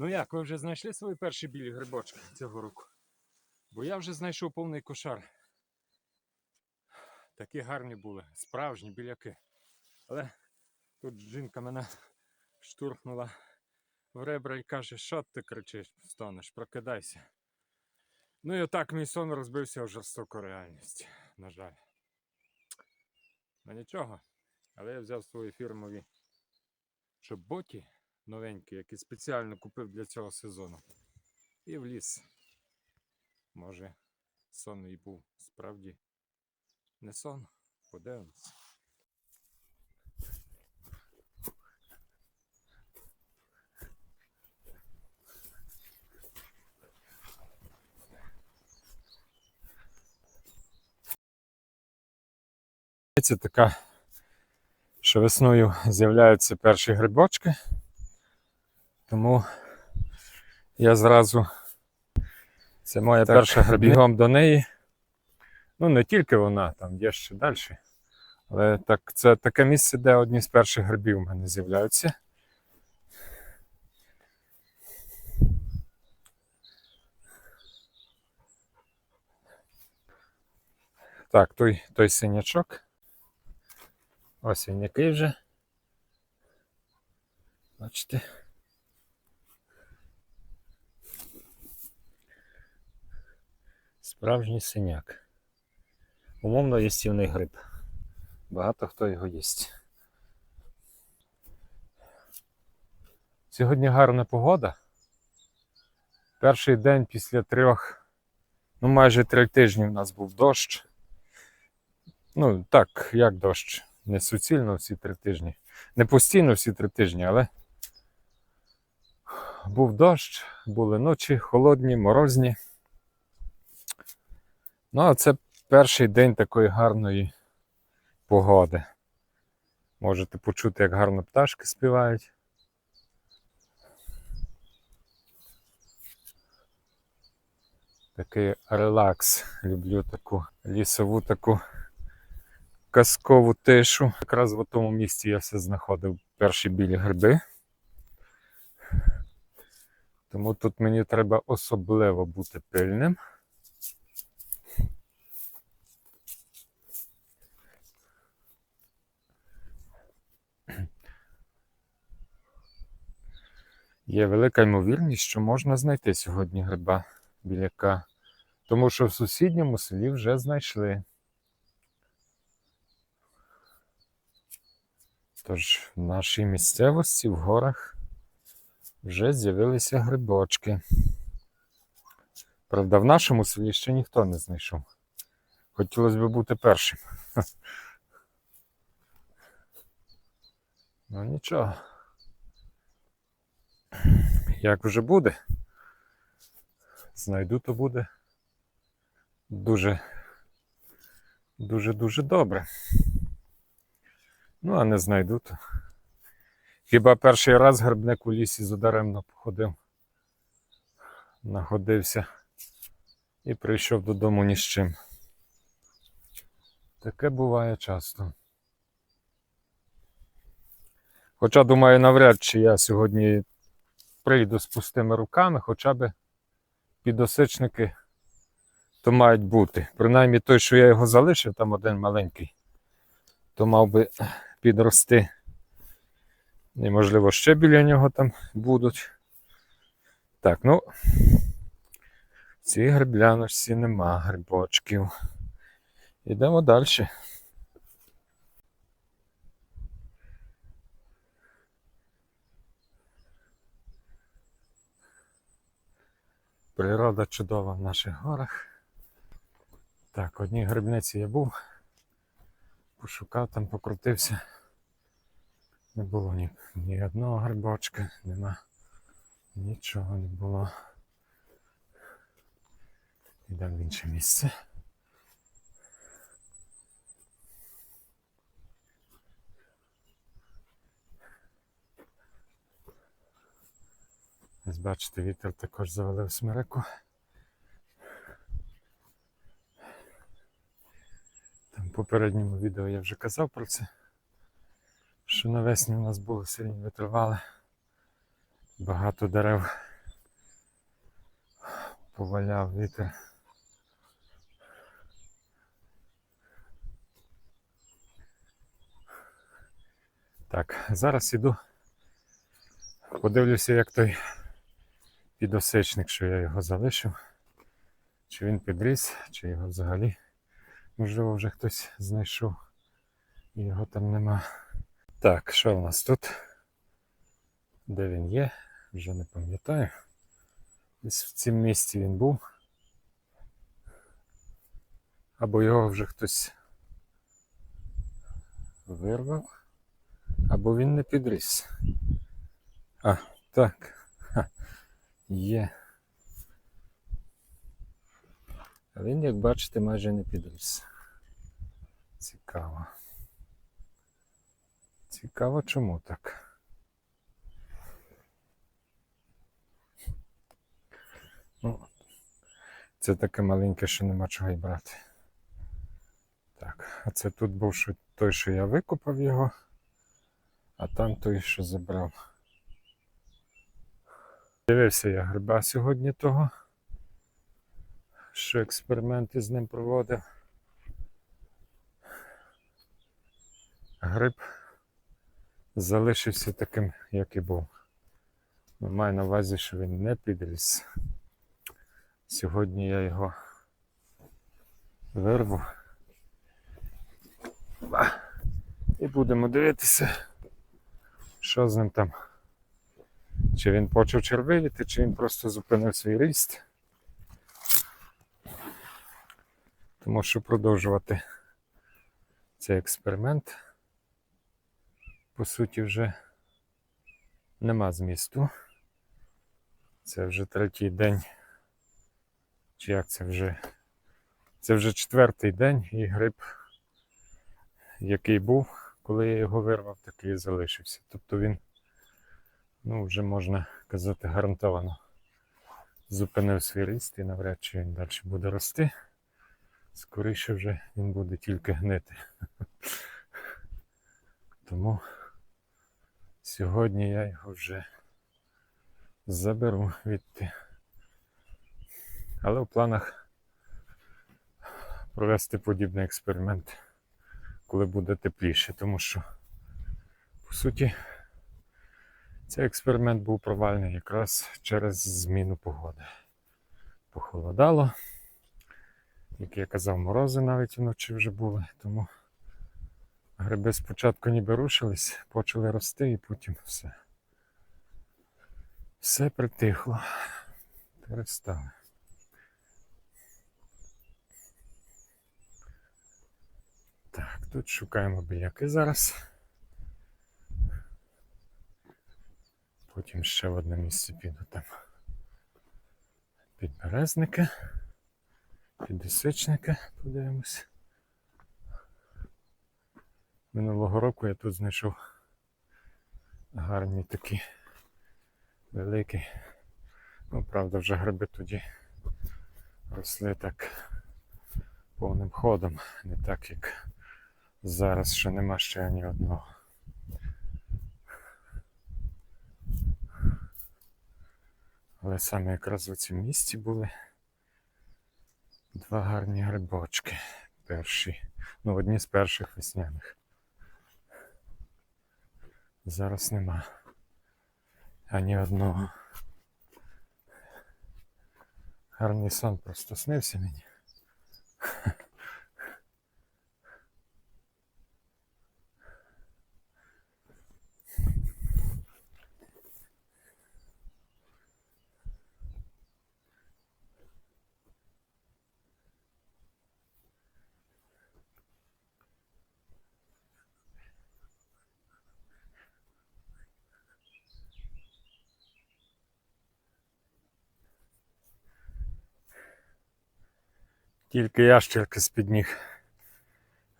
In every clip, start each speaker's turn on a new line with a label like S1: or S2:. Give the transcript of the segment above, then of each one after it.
S1: Ну як, ви вже знайшли свої перші білі грибочки цього року? Бо я вже знайшов повний кошар. Такі гарні були, справжні біляки. Але тут жінка мене штурхнула в ребра і каже, що ти кричиш, стонеш, прокидайся. Ну і отак мій сон розбився в жорстоку реальність, на жаль. Ну нічого, але я взяв свої фірмові чоботі новенькі, які спеціально купив для цього сезону. І в ліс. Може, сон і був справді не сон. Подивимось. Це така, що весною з'являються перші грибочки. Тому я зразу. Це моя
S2: Так,
S1: перша грибігом до неї. Ну, не тільки вона, там є ще далі. Але так, це таке місце, де одні з перших грибів у мене з'являються. Так, той, той синячок. Ось він який вже. Бачите. Справжній синяк. Умовно їстівний гриб. Багато хто його їсть. Сьогодні гарна погода. Перший день після трьох, ну майже три тижні в нас був дощ. Ну, так, як дощ. Не суцільно всі три тижні. Не постійно всі три тижні, але був дощ, були ночі холодні, морозні. Ну, а це перший день такої гарної погоди. Можете почути, як гарно пташки співають. Такий релакс. Люблю таку лісову таку казкову тишу. Якраз в тому місці я все знаходив перші білі гриби. Тому тут мені треба особливо бути пильним. Є велика ймовірність, що можна знайти сьогодні гриба біляка, тому що в сусідньому селі вже знайшли. Тож в нашій місцевості в горах вже з'явилися грибочки. Правда, в нашому селі ще ніхто не знайшов. Хотілося б бути першим. Ну нічого. Як вже буде, знайду, то буде дуже, дуже, дуже добре. Ну, а не знайду, то. Хіба перший раз грибник у лісі задаремно походив, находився і прийшов додому ні з чим. Таке буває часто. Хоча, думаю, навряд чи я сьогодні прийду з пустими руками, хоча б підосичники то мають бути. Принаймні той, що я його залишив, там один маленький, то мав би підрости. І, можливо, ще біля нього там будуть. Так, ну, в цій грибляночці нема грибочків. Йдемо далі. Природа чудова в наших горах. Так, одній грибниці я був, пошукав там, покрутився. Не було ні, ні одного грибочка, нема. Нічого не було. Йдемо в інше місце. Ось бачите, вітер також завалив смереку. Там в попередньому відео я вже казав про це, що навесні у нас було сильні витривали. Багато дерев поваляв вітер. Так, зараз іду. Подивлюся, як той підосичник, що я його залишив. Чи він підріс, чи його взагалі, можливо, вже хтось знайшов. І його там нема. Так, що в нас тут? Де він є? Вже не пам'ятаю. Десь в цім місці він був. Або його вже хтось вирвав, або він не підріс. А, так. Є. А він, як бачите, майже не підріс. Цікаво. Цікаво, чому так. Ну, це таке маленьке, що нема чого й брати. Так, а це тут був той, що я викопав його, а там той, що забрав. Дивився я гриба сьогодні того, що експерименти з ним проводив. Гриб залишився таким, як і був. Ну, Маю на увазі, що він не підріс. Сьогодні я його вирву. І будемо дивитися, що з ним там. Чи він почав червивіти, чи він просто зупинив свій ріст. Тому що продовжувати цей експеримент, по суті, вже нема змісту. Це вже третій день. Чи як це вже? Це вже четвертий день і гриб, який був, коли я його вирвав, такий залишився. Тобто він, ну, вже можна казати, гарантовано зупинив свій ріст і навряд чи він далі буде рости. Скоріше вже він буде тільки гнити. Тому сьогодні я його вже заберу відти. Але в планах провести подібний експеримент, коли буде тепліше, тому що, по суті, цей експеримент був провальний якраз через зміну погоди. Похолодало. Як я казав, морози навіть вночі вже були, тому гриби спочатку ніби рушились, почали рости і потім все. Все притихло. Перестали. Так, тут шукаємо біляки зараз. Потім ще в одне місце піду там. Підберезники, підісичники, подивимось. Минулого року я тут знайшов гарні такі великі. Ну, правда, вже гриби тоді росли так повним ходом, не так як зараз, що нема ще ні одного. Але саме якраз у цьому місці були два гарні грибочки. Перші. Ну, одні з перших весняних. Зараз нема ані одного. Гарний сон просто снився мені. Тільки ящерки з-під ніг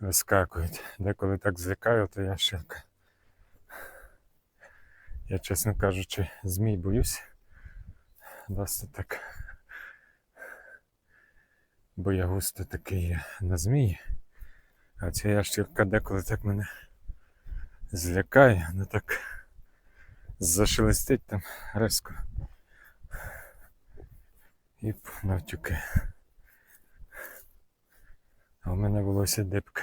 S1: вискакують. Деколи так злякаю, то ящерка. Я, чесно кажучи, змій боюсь. Досить так. Бо я густо такий на змії. А ця ящерка деколи так мене злякає, вона так зашелестить там резко. і навтюки. А в мене волосся дибке.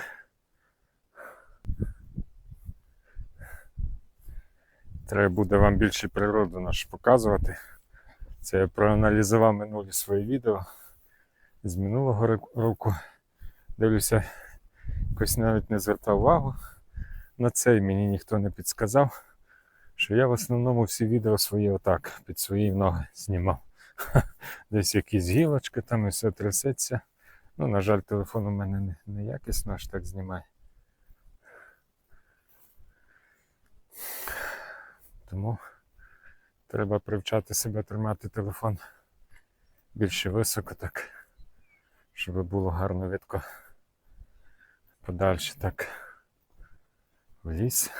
S1: Треба буде вам більше природу нашу показувати. Це я проаналізував минулі свої відео з минулого року. Дивлюся, якось навіть не звертав увагу на це, і мені ніхто не підсказав, що я в основному всі відео свої отак під свої ноги знімав. Десь якісь гілочки там і все трясеться. Ну, на жаль, телефон у мене не, не якісно аж так знімає. Тому треба привчати себе тримати телефон більше високо, так, щоб було гарно видко подальше так в ліс,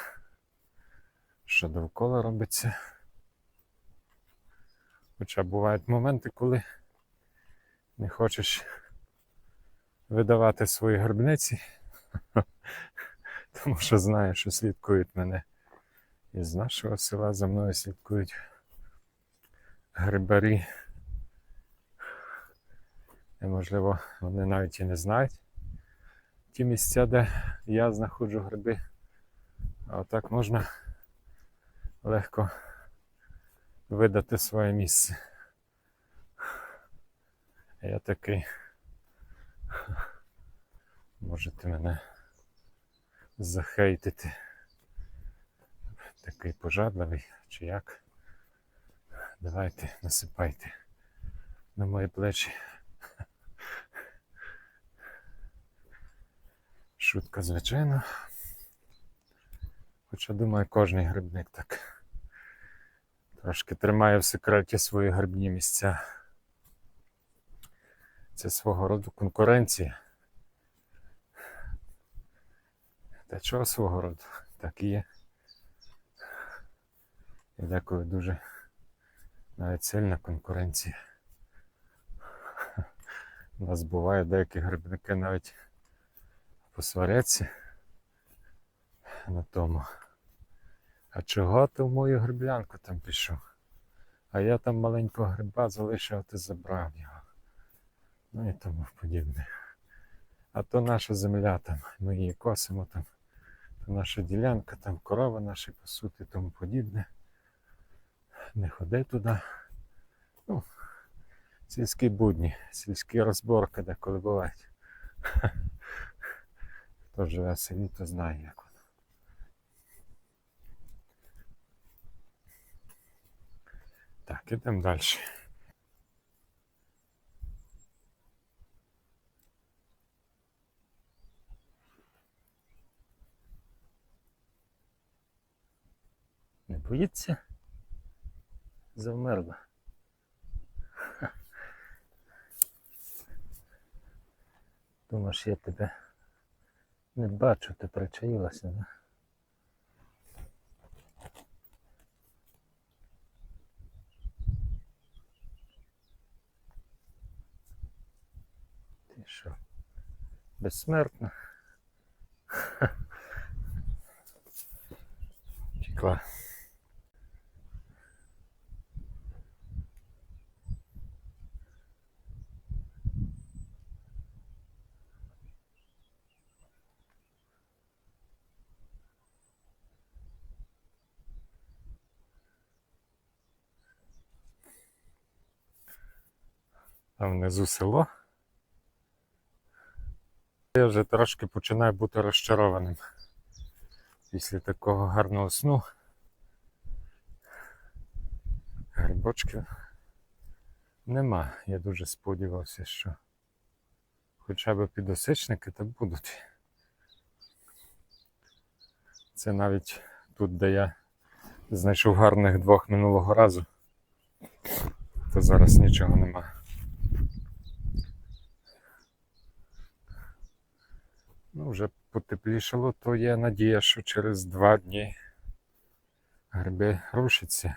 S1: що довкола робиться. Хоча бувають моменти, коли не хочеш видавати свої гробниці, тому що знаю, що слідкують мене із нашого села за мною слідкують грибарі. І, можливо, вони навіть і не знають ті місця, де я знаходжу гриби. А отак можна легко видати своє місце. Я такий. Можете мене захейтити. Такий пожадливий, чи як. Давайте насипайте на мої плечі. Шутка, звичайно. Хоча думаю, кожний грибник так трошки тримає в секреті свої грибні місця. Це свого роду конкуренція. Та чого свого роду? Так і є. І деколи дуже навіть сильна конкуренція. У нас буває деякі грибники навіть посваряться на тому. А чого ти в мою гриблянку там пішов? А я там маленького гриба залишив, ти забрав його. Ну і тому подібне. А то наша земля там, ми її косимо там, то наша ділянка, там корова наші пасуть і тому подібне. Не ходи туди. Ну, сільські будні, сільські розборки деколи бувають. Хто живе в селі, то знає, як воно. Так, ідемо далі. Боїться? Завмерла. Ха. Думаєш, я тебе не бачу, ти причаїлася, да? Ти що? Безсмертна? Там внизу село. Я вже трошки починаю бути розчарованим після такого гарного сну. Грибочків нема. Я дуже сподівався, що хоча б підосичники то будуть. Це навіть тут, де я знайшов гарних двох минулого разу, то зараз нічого нема. Ну, вже потеплішало, то є надія, що через два дні гриби рушаться.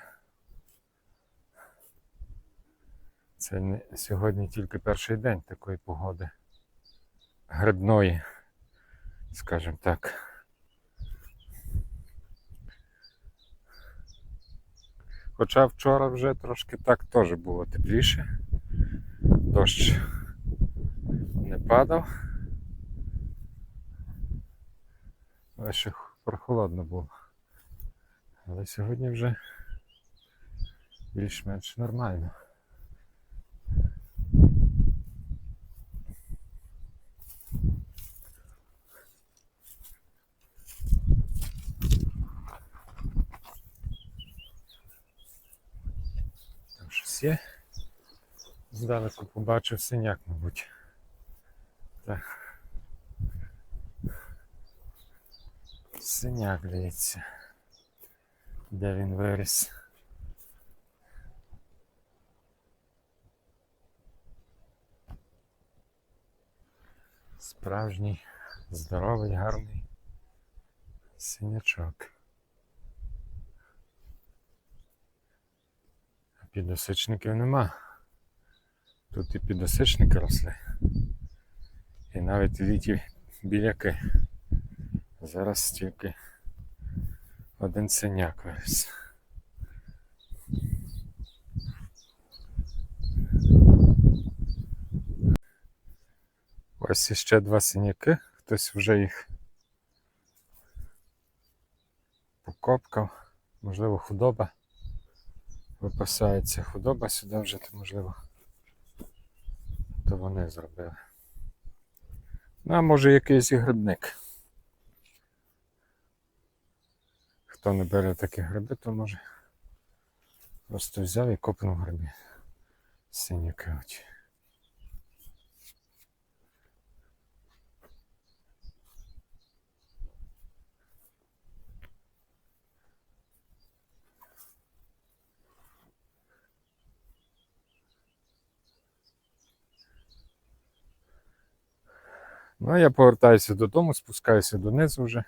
S1: Це не сьогодні тільки перший день такої погоди. Грибної, скажімо так. Хоча вчора вже трошки так теж було тепліше. дощ не падав. Але ще прохолодно було. Але сьогодні вже більш-менш нормально. Там щось є. Здалеку побачив синяк, мабуть. Так. Синяк, дивіться. Де він виріс. Справжній, здоровий, гарний синячок. А підосичників нема. Тут і підосичники росли. І навіть літі біляки. Зараз тільки один синяк виріс. Ось іще два синяки. Хтось вже їх покопкав. Можливо, худоба. Випасається худоба сюди вже, то можливо. То вони зробили. Ну, а може якийсь і грибник. Хто не бере такі гриби, то може просто взяв і копнув гриби. Синяки очі. Ну, а я повертаюся додому, спускаюся донизу вже.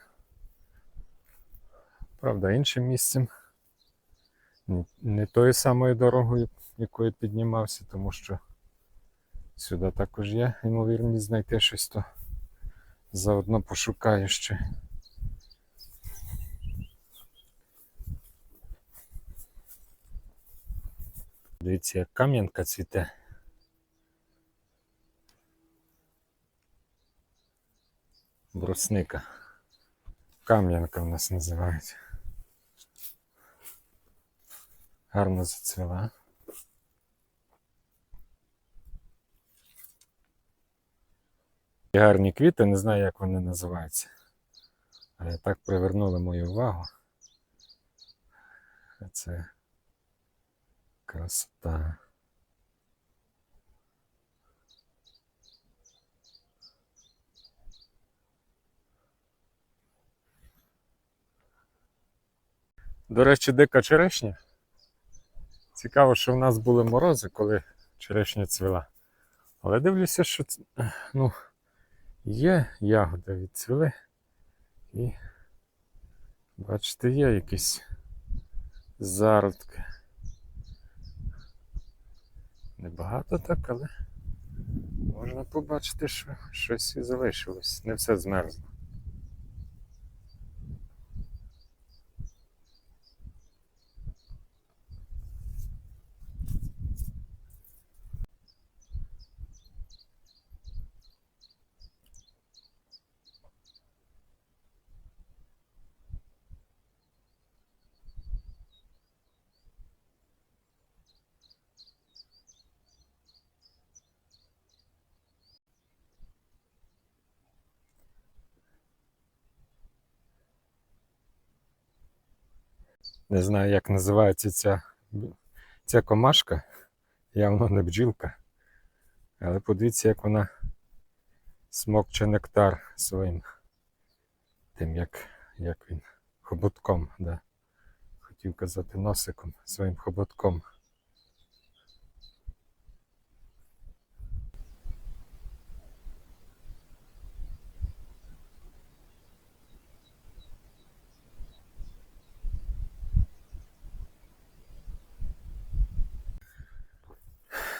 S1: Правда, іншим місцем. Не тою самою дорогою, якою піднімався, тому що сюди також є ймовірність знайти щось, то заодно пошукаю ще. Дивіться, як кам'янка цвіте. Брусника. Кам'янка в нас називається. Гарно зацвіла. І гарні квіти, не знаю, як вони називаються. Але так привернули мою увагу. Це красота. До речі, дика черешня. Цікаво, що в нас були морози, коли черешня цвіла. Але дивлюся, що ну, є ягоди відцвіли. І бачите, є якісь зародки. Небагато так, але можна побачити, що щось і залишилось. Не все змерзло. Не знаю, як називається ця, ця комашка. Явно не бджілка. Але подивіться, як вона смокче нектар своїм. Тим, як, як він хоботком, да. хотів казати носиком, своїм хоботком.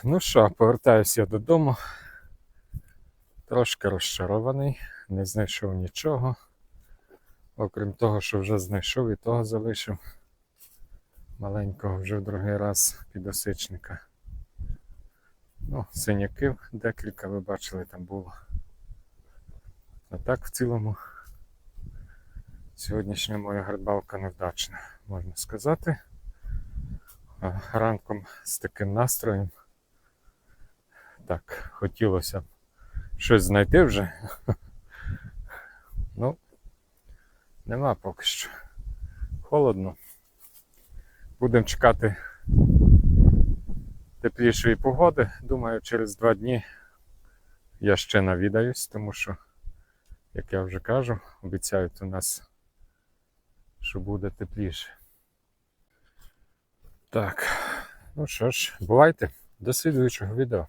S1: Ну що, повертаюся я додому. Трошки розчарований, не знайшов нічого. Окрім того, що вже знайшов і того залишив маленького вже в другий раз підосичника. Ну, синяків декілька ви бачили там було. А так в цілому сьогоднішня моя грибалка невдачна, можна сказати. Ранком з таким настроєм. Так, хотілося б щось знайти вже. Ну, нема поки що. Холодно. Будемо чекати теплішої погоди. Думаю, через два дні я ще навідаюсь, тому що, як я вже кажу, обіцяють у нас, що буде тепліше. Так, ну що ж, бувайте, до слідуючого відео.